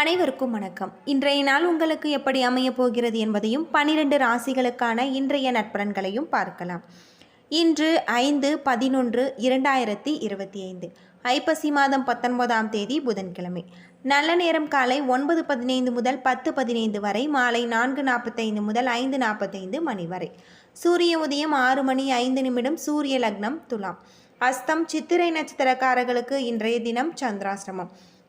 அனைவருக்கும் வணக்கம். இன்றைய நாள் உங்களுக்கு எப்படி அமையப் போகிறது என்பதையும் பனிரெண்டு ராசிகளுக்கான இன்றைய நட்பலன்களையும் பார்க்கலாம். இன்று ஐந்து பதினொன்று இரண்டாயிரத்தி இருபத்தி ஐந்து. ஐப்பசி மாதம் பத்தொன்பதாம் தேதி புதன்கிழமை. நல்ல நேரம் காலை ஒன்பது பதினைந்து முதல் பத்து பதினைந்து வரை மாலை நான்கு நாற்பத்தைந்து முதல் ஐந்து நாற்பத்தைந்து மணி வரை. சூரிய உதயம் ஆறு மணி ஐந்து நிமிடம் சூரிய லக்னம் துலாம். அஸ்தம் சித்திரை நட்சத்திரக்காரர்களுக்கு இன்றைய தினம் சந்திராசிரமம்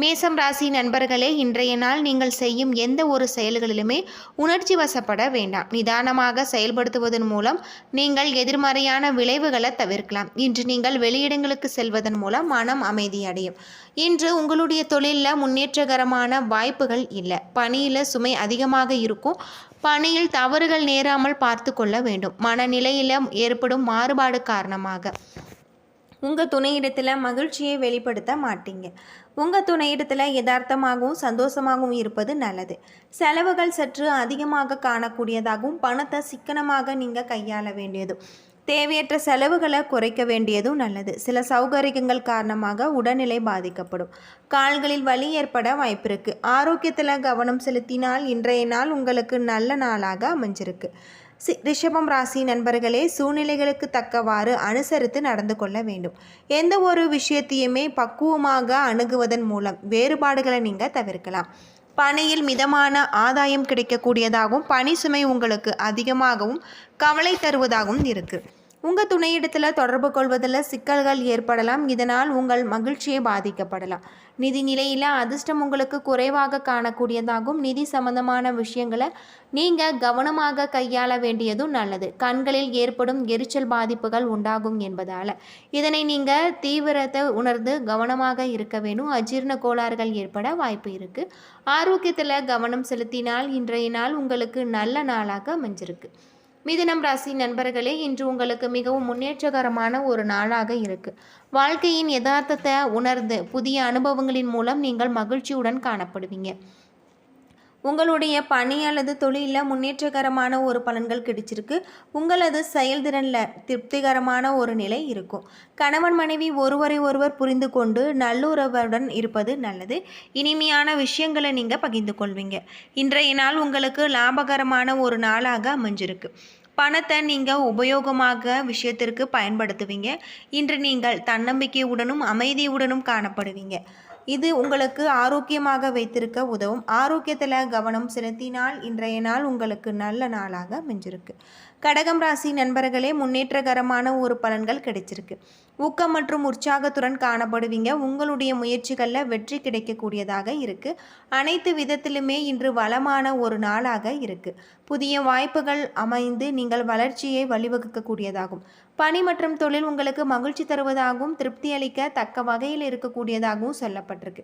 மேசம் ராசி நண்பர்களே இன்றைய நாள் நீங்கள் செய்யும் எந்த ஒரு செயல்களிலுமே உணர்ச்சி வசப்பட வேண்டாம். நிதானமாக செயல்படுத்துவதன் மூலம் நீங்கள் எதிர்மறையான விளைவுகளை தவிர்க்கலாம். இன்று நீங்கள் வெளியிடங்களுக்கு செல்வதன் மூலம் மனம் அமைதியடையும். இன்று உங்களுடைய தொழிலில் முன்னேற்றகரமான வாய்ப்புகள் இல்லை. பணியில் சுமை அதிகமாக இருக்கும். பணியில் தவறுகள் நேராமல் பார்த்து கொள்ள வேண்டும். மனநிலையில் ஏற்படும் மாறுபாடு காரணமாக. உங்கள் துணையிடத்தில் மகிழ்ச்சியை வெளிப்படுத்த மாட்டீங்க. உங்கள் துணையிடத்தில் யதார்த்தமாகவும் சந்தோஷமாகவும் இருப்பது நல்லது. செலவுகள் சற்று அதிகமாக காணக்கூடியதாகவும் பணத்தை சிக்கனமாக நீங்கள் கையாள வேண்டியதும் தேவையற்ற செலவுகளை குறைக்க வேண்டியதும் நல்லது. சில சௌகரியங்கள் காரணமாக உடல்நிலை பாதிக்கப்படும். கால்களில் வலி ஏற்பட வாய்ப்பிருக்கு. ஆரோக்கியத்தில் கவனம் செலுத்தினால் இன்றைய நாள் உங்களுக்கு நல்ல நாளாக அமைஞ்சிருக்கு. ரிஷபம் ராசி நண்பர்களே சூழ்நிலைகளுக்கு தக்கவாறு அனுசரித்து நடந்து கொள்ள வேண்டும். எந்த ஒரு விஷயத்தையுமே பக்குவமாக அணுகுவதன் மூலம் வேறுபாடுகளை நீங்கள் தவிர்க்கலாம். பணியில் மிதமான ஆதாயம் கிடைக்கக்கூடியதாகவும் பணி சுமை உங்களுக்கு அதிகமாகவும் கவலை தருவதாகவும் இருக்குது உங்கள் துணையிடத்தில் தொடர்பு கொள்வதில் சிக்கல்கள் ஏற்படலாம். இதனால் உங்கள் மகிழ்ச்சியை பாதிக்கப்படலாம். நிதி நிலையில் அதிர்ஷ்டம் உங்களுக்கு குறைவாக காணக்கூடியதாகும். நிதி சம்பந்தமான விஷயங்களை நீங்கள் கவனமாக கையாள வேண்டியதும் நல்லது. கண்களில் ஏற்படும் எரிச்சல் பாதிப்புகள் உண்டாகும் என்பதால். இதனை நீங்கள் தீவிரத்தை உணர்ந்து கவனமாக இருக்க வேணும். அஜீரண கோளாறுகள் ஏற்பட வாய்ப்பு இருக்குது ஆரோக்கியத்தில் கவனம் செலுத்தினால் இன்றைய நாள் உங்களுக்கு நல்ல நாளாக அமைஞ்சிருக்கு. மிதுனம் ராசி நண்பர்களே இன்று உங்களுக்கு மிகவும் முன்னேற்றகரமான ஒரு நாளாக இருக்கு. வாழ்க்கையின் யதார்த்தத்தை உணர்ந்து புதிய அனுபவங்களின் மூலம் நீங்கள் மகிழ்ச்சியுடன் காணப்படுவீங்க. உங்களுடைய பணி அல்லது தொழிலில் முன்னேற்றகரமான ஒரு பலன்கள் கிடைச்சிருக்கு. உங்களது செயல்திறனில் திருப்திகரமான ஒரு நிலை இருக்கும். கணவன் மனைவி ஒருவரை ஒருவர் புரிந்து கொண்டு நல்லுறவுடன் இருப்பது நல்லது. இனிமையான விஷயங்களை நீங்கள் பகிர்ந்து கொள்வீங்க. இன்றைய நாள் உங்களுக்கு லாபகரமான ஒரு நாளாக அமைஞ்சிருக்கு. பணத்தை நீங்கள் உபயோகமாக விஷயத்திற்கு பயன்படுத்துவீங்க. இன்று நீங்கள் தன்னம்பிக்கையுடனும் அமைதியுடனும் காணப்படுவீங்க. இது உங்களுக்கு ஆரோக்கியமாக வைத்திருக்க உதவும். ஆரோக்கியத்தில் கவனம் செலுத்தினால் இன்றைய நாள் உங்களுக்கு நல்ல நாளாக மிஞ்சிருக்கு கடகம் ராசி நண்பர்களே முன்னேற்றகரமான ஒரு பலன்கள் கிடைச்சிருக்கு. ஊக்கம் மற்றும் உற்சாகத்துடன் காணப்படுவீங்க. உங்களுடைய முயற்சிகளில் வெற்றி கிடைக்கக்கூடியதாக இருக்குது அனைத்து விதத்திலுமே இன்று வளமான ஒரு நாளாக இருக்குது புதிய வாய்ப்புகள் அமைந்து நீங்கள் வளர்ச்சியை வழிவகுக்கக்கூடியதாகும். பணி மற்றும் தொழில் உங்களுக்கு மகிழ்ச்சி தருவதாகவும் திருப்தி அளிக்க தக்க வகையில் இருக்கக்கூடியதாகவும் சொல்லப்பட்டிருக்கு.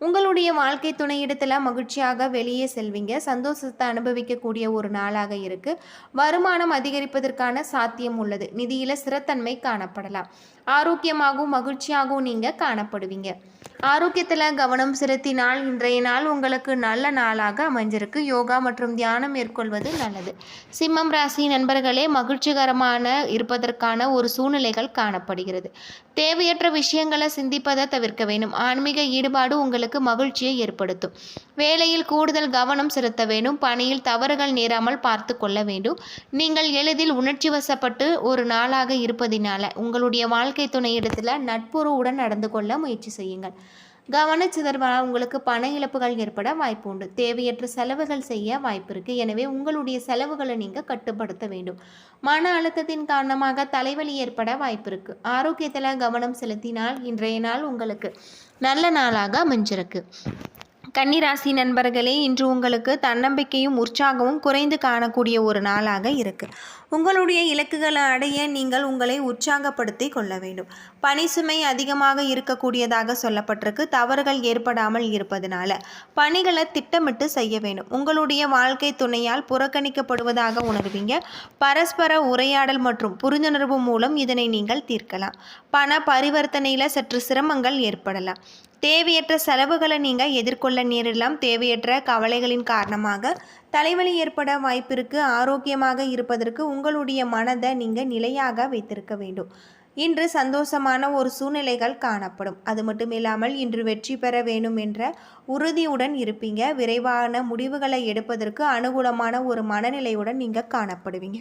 உங்களுடைய வாழ்க்கை துணையிடத்தில் மகிழ்ச்சியாக வெளியே செல்வீங்க. சந்தோஷத்தை அனுபவிக்கக்கூடிய ஒரு நாளாக இருக்குது வருமானம் அதிகரிப்பதற்கான சாத்தியம் உள்ளது. நிதியில் ஸ்திரத்தன்மை காணப்படலாம். ஆரோக்கியமாகவும் மகிழ்ச்சியாகவும் நீங்கள் காணப்படுவீங்க. ஆரோக்கியத்தில் கவனம் செலுத்தினால் இன்றைய நாள் உங்களுக்கு நல்ல நாளாக அமைஞ்சிருக்கு. யோகா மற்றும் தியானம் மேற்கொள்வது நல்லது. சிம்மம் ராசி நண்பர்களே மகிழ்ச்சிகரமான இருப்பதற்கான ஒரு சூழ்நிலைகள் காணப்படுகிறது. தேவையற்ற விஷயங்களை சிந்திப்பதை தவிர்க்க வேண்டும். ஆன்மீக ஈடுபாடு உங்களுக்கு மகிழ்ச்சியை ஏற்படுத்தும். வேலையில் கூடுதல் கவனம் செலுத்த வேண்டும். பணியில் தவறுகள் நேராமல் பார்த்து கொள்ள வேண்டும். நீங்கள் எளிதில் உணர்ச்சி வசப்பட்டு ஒரு நாளாக இருப்பதினால உங்களுடைய வாழ்க்கை துணையிடத்தில் நட்புறவுடன் நடந்து கொள்ள முயற்சி செய்யுங்கள். கவனச்சிதறலால் உங்களுக்கு பண இழப்புகள் ஏற்பட வாய்ப்பு உண்டு. தேவையற்ற செலவுகள் செய்ய வாய்ப்பு இருக்குது எனவே உங்களுடைய செலவுகளை நீங்கள் கட்டுப்படுத்த வேண்டும். மன அழுத்தத்தின் காரணமாக தலைவலி ஏற்பட வாய்ப்பு இருக்குது ஆரோக்கியத்தில் கவனம் செலுத்தினால் இன்றைய நாள் உங்களுக்கு நல்ல நாளாக அமைஞ்சிருக்கு. கன்னிராசி நண்பர்களே இன்று உங்களுக்கு தன்னம்பிக்கையும் உற்சாகமும் குறைந்து காணக்கூடிய ஒரு நாளாக இருக்குது உங்களுடைய இலக்குகளை அடைய நீங்கள் உங்களை உற்சாகப்படுத்தி கொள்ள வேண்டும். பணி சுமை அதிகமாக இருக்கக்கூடியதாக சொல்லப்பட்டிருக்கு. தவறுகள் ஏற்படாமல் இருப்பதனால பணிகளை திட்டமிட்டு செய்ய வேண்டும். உங்களுடைய வாழ்க்கை துணையால் புறக்கணிக்கப்படுவதாக உணர்வீங்க. பரஸ்பர உரையாடல் மற்றும் புரிந்துணர்வு மூலம் இதனை நீங்கள் தீர்க்கலாம். பண பரிவர்த்தனையில் சற்று சிரமங்கள் ஏற்படலாம். தேவையற்ற செலவுகளை நீங்கள் எதிர்கொள்ள நேரிடலாம். தேவையற்ற கவலைகளின் காரணமாக தலைவலி ஏற்பட வாய்ப்பிற்கு ஆரோக்கியமாக இருப்பதற்கு உங்களுடைய மனதை நீங்கள் நிலையாக வைத்திருக்க வேண்டும். இன்று சந்தோஷமான ஒரு சூழ்நிலைகள் காணப்படும். அது மட்டும் இல்லாமல் இன்று வெற்றி பெற வேண்டும் என்ற உறுதியுடன் இருப்பீங்க. விரைவான முடிவுகளை எடுப்பதற்கு அனுகூலமான ஒரு மனநிலையுடன் நீங்கள் காணப்படுவீங்க.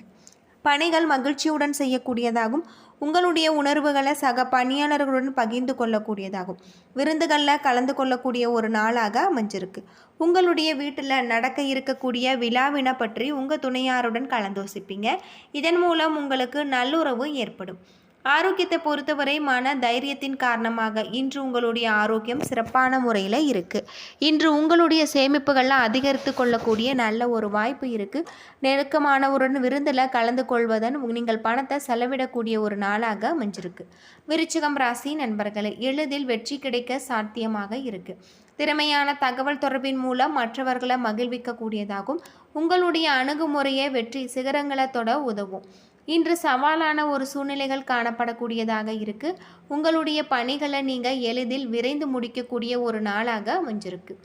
பணிகள் மகிழ்ச்சியுடன் செய்யக்கூடியதாகும். உங்களுடைய உணர்வுகளை சக பணியாளர்களுடன் பகிர்ந்து கொள்ளக்கூடியதாகும். விருந்துகளில் கலந்து கொள்ளக்கூடிய ஒரு நாளாக அமைஞ்சிருக்கு. உங்களுடைய வீட்டில் நடக்க இருக்கக்கூடிய விழாவினை பற்றி உங்கள் துணையாருடன் கலந்தோசிப்பீங்க. இதன் மூலம் உங்களுக்கு நல்லுறவு ஏற்படும். ஆரோக்கியத்தை பொறுத்தவரை மன தைரியத்தின் காரணமாக இன்று உங்களுடைய ஆரோக்கியம் சிறப்பான முறையில் இருக்குது இன்று உங்களுடைய சேமிப்புகள்லாம் அதிகரித்து கொள்ளக்கூடிய நல்ல ஒரு வாய்ப்பு இருக்குது நெருக்கமானவருடன் விருந்தில் கலந்து கொள்வதன் நீங்கள் பணத்தை செலவிடக்கூடிய ஒரு நாளாக அமைஞ்சிருக்கு. விருச்சிகம் ராசி நண்பர்களே எளிதில் வெற்றி கிடைக்க சாத்தியமாக இருக்குது திறமையான தகவல் தொடர்பின் மூலம் மற்றவர்களை மகிழ்விக்கக்கூடியதாகும். உங்களுடைய அணுகுமுறையை வெற்றி சிகரங்களை தொட உதவும். இன்று சவாலான ஒரு சூழ்நிலைகள் காணப்படக்கூடியதாக இருக்குது உங்களுடைய பணிகளை நீங்கள் எளிதில் விரைந்து முடிக்கக்கூடிய ஒரு நாளாக அமைஞ்சிருக்கு.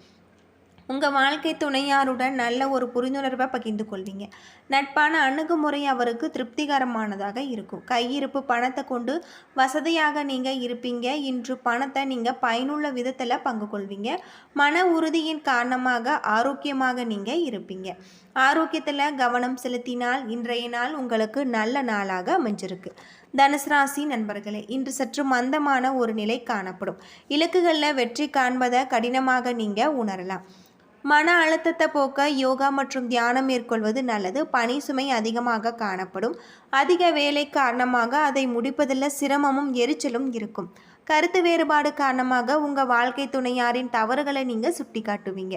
உங்கள் வாழ்க்கை துணையாருடன் நல்ல ஒரு புரிந்துணர்வை பகிர்ந்து கொள்வீங்க. நட்பான அணுகுமுறை அவருக்கு திருப்திகரமானதாக இருக்கும். கையிருப்பு பணத்தை கொண்டு வசதியாக நீங்கள் இருப்பீங்க. இன்று பணத்தை நீங்கள் பயனுள்ள விதத்தில் பங்கு கொள்வீங்க. மன உறுதியின் காரணமாக ஆரோக்கியமாக நீங்கள் இருப்பீங்க. ஆரோக்கியத்தில் கவனம் செலுத்தினால் இன்றைய நாள் உங்களுக்கு நல்ல நாளாக அமைஞ்சிருக்கு. தனுசு ராசி நண்பர்களே இன்று சற்று மந்தமான ஒரு நிலை காணப்படும். இலக்குகளில் வெற்றி காண்பதை கடினமாக நீங்கள் உணரலாம். மன அழுத்தத்தை போக்க யோகா மற்றும் தியானம் மேற்கொள்வது நல்லது. பனி சுமை அதிகமாக காணப்படும். அதிக வேலை காரணமாக அதை முடிப்பதில் சிரமமும் எரிச்சலும் இருக்கும். கருத்து வேறுபாடு காரணமாக உங்கள் வாழ்க்கை துணையாரின் தவறுகளை நீங்கள் சுட்டி காட்டுவீங்க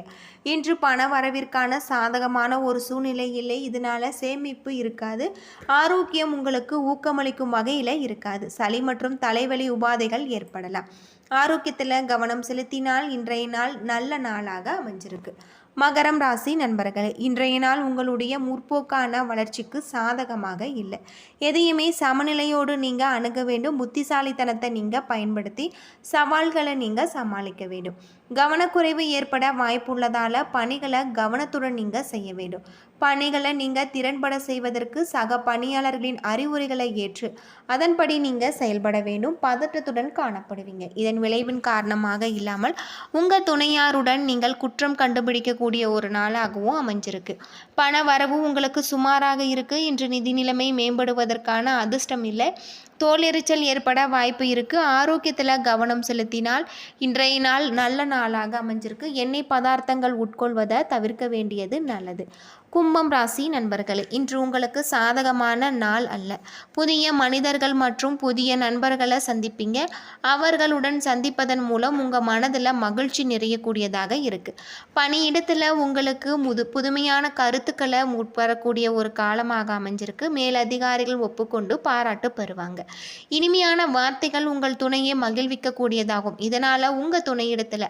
இன்று பண வரவிற்கான சாதகமான ஒரு சூழ்நிலை இல்லை. இதனால் சேமிப்பு இருக்காது. ஆரோக்கியம் உங்களுக்கு ஊக்கமளிக்கும் வகையில் இருக்காது. சளி மற்றும் தலைவலி உபாதைகள் ஏற்படலாம். ஆரோக்கியத்தில் கவனம் செலுத்தினால் இன்றைய நாள் நல்ல நாளாக அமைஞ்சிருக்கு. மகரம் ராசி நண்பர்களே இன்றைய நாள் உங்களுடைய முற்போக்கான வளர்ச்சிக்கு சாதகமாக இல்லை. எதையுமே சமநிலையோடு நீங்கள் அணுக வேண்டும். புத்திசாலித்தனத்தை நீங்கள் பயன்படுத்தி சவால்களை நீங்கள் சமாளிக்க வேண்டும். கவனக்குறைவு ஏற்பட வாய்ப்புள்ளதால் பணிகளை கவனத்துடன் நீங்கள் செய்ய வேண்டும். பணிகளை நீங்கள் திறன்பட செய்வதற்கு சக பணியாளர்களின் அறிவுரைகளை ஏற்று அதன்படி நீங்கள் செயல்பட வேண்டும். பதற்றத்துடன் காணப்படுவீங்க. இதன் விளைவின் காரணமாக இல்லாமல் உங்கள் துணையாருடன் நீங்கள் குற்றம் கண்டுபிடிக்க கூடிய ஒரு நாளாகவும் அமைஞ்சிருக்கு. பண வரவு உங்களுக்கு சுமாராக இருக்குது இன்று நிதி நிலைமை மேம்படுவதற்கான அதிர்ஷ்டம் இல்லை. தோலெரிச்சல் ஏற்பட வாய்ப்பு இருக்குது ஆரோக்கியத்தில் கவனம் செலுத்தினால் இன்றைய நாள் நல்ல நாளாக அமைஞ்சிருக்கு. எண்ணெய் பதார்த்தங்கள் உட்கொள்வதை தவிர்க்க வேண்டியது நல்லது. கும்பம் ராசி நண்பர்களே இன்று உங்களுக்கு சாதகமான நாள் அல்ல. புதிய மனிதர்கள் மற்றும் புதிய நண்பர்களை சந்திப்பீங்க. அவர்களுடன் சந்திப்பதன் மூலம் உங்கள் மனதில் மகிழ்ச்சி நிறையக்கூடியதாக இருக்குது பணியிடத்தில் உங்களுக்கு முது புதுமையான கருத்துக்களை முற்படக்கூடிய ஒரு காலமாக அமைஞ்சிருக்கு. மேலதிகாரிகள் ஒப்புக்கொண்டு பாராட்டு பெறுவாங்க. இனிமையான வார்த்தைகள் உங்கள் துணையை மகிழ்விக்கக்கூடியதாகும். இதனால் உங்கள் துணையிடத்தில்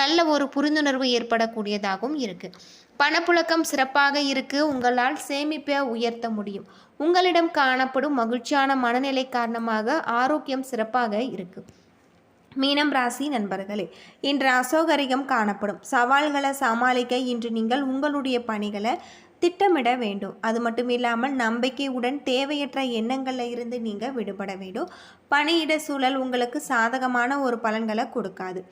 நல்ல ஒரு புரிந்துணர்வு ஏற்படக்கூடியதாகவும் இருக்குது பணப்புழக்கம் சிறப்பாக இருக்கு. உங்களால் சேமிப்பை உயர்த்த முடியும். உங்களிடம் காணப்படும் மகிழ்ச்சியான மனநிலை காரணமாக ஆரோக்கியம் சிறப்பாக இருக்கு. மீனம் ராசி நண்பர்களே இன்று அசௌகரியம் காணப்படும். சவால்களை சமாளிக்க இன்று நீங்கள் உங்களுடைய பணிகளை திட்டமிட வேண்டும். அது மட்டும் இல்லாமல் நம்பிக்கையுடன் தேவையற்ற எண்ணங்களில் இருந்து நீங்கள் விடுபட வேண்டும். பணியிட சூழல் உங்களுக்கு சாதகமான ஒரு பலன்களை கொடுக்காது.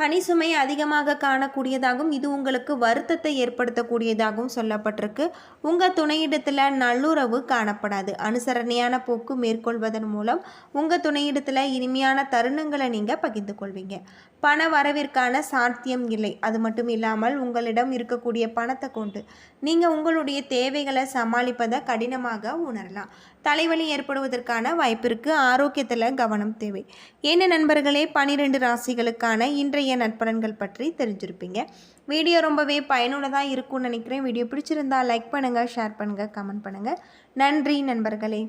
பனி சுமை அதிகமாக காணக்கூடியதாகவும் இது உங்களுக்கு வருத்தத்தை ஏற்படுத்தக்கூடியதாகவும் சொல்லப்பட்டிருக்கு. உங்கள் துணையிடத்தில் நல்லுறவு காணப்படாது. அனுசரணையான போக்கு மேற்கொள்வதன் மூலம் உங்கள் துணையிடத்தில் இனிமையான தருணங்களை நீங்கள் பகிர்ந்து கொள்வீங்க. பண வரவிற்கான சாத்தியம் இல்லை. அது மட்டும் இல்லாமல் உங்களிடம் இருக்கக்கூடிய பணத்தை கொண்டு நீங்கள் உங்களுடைய தேவைகளை சமாளிப்பதை கடினமாக உணரலாம். தலைவலி ஏற்படுவதற்கான வாய்ப்பிற்கு ஆரோக்கியத்தில் கவனம் தேவை. என்ன நண்பர்களே பனிரெண்டு ராசிகளுக்கான இன்றைய நற்பலன்கள் பற்றி தெரிஞ்சிருப்பீங்க. வீடியோ ரொம்பவே பயனுள்ளதாக இருக்கும்னு நினைக்கிறேன். வீடியோ பிடிச்சிருந்தா லைக் பண்ணுங்கள் ஷேர் பண்ணுங்கள் கமெண்ட் பண்ணுங்கள் நன்றி நண்பர்களே.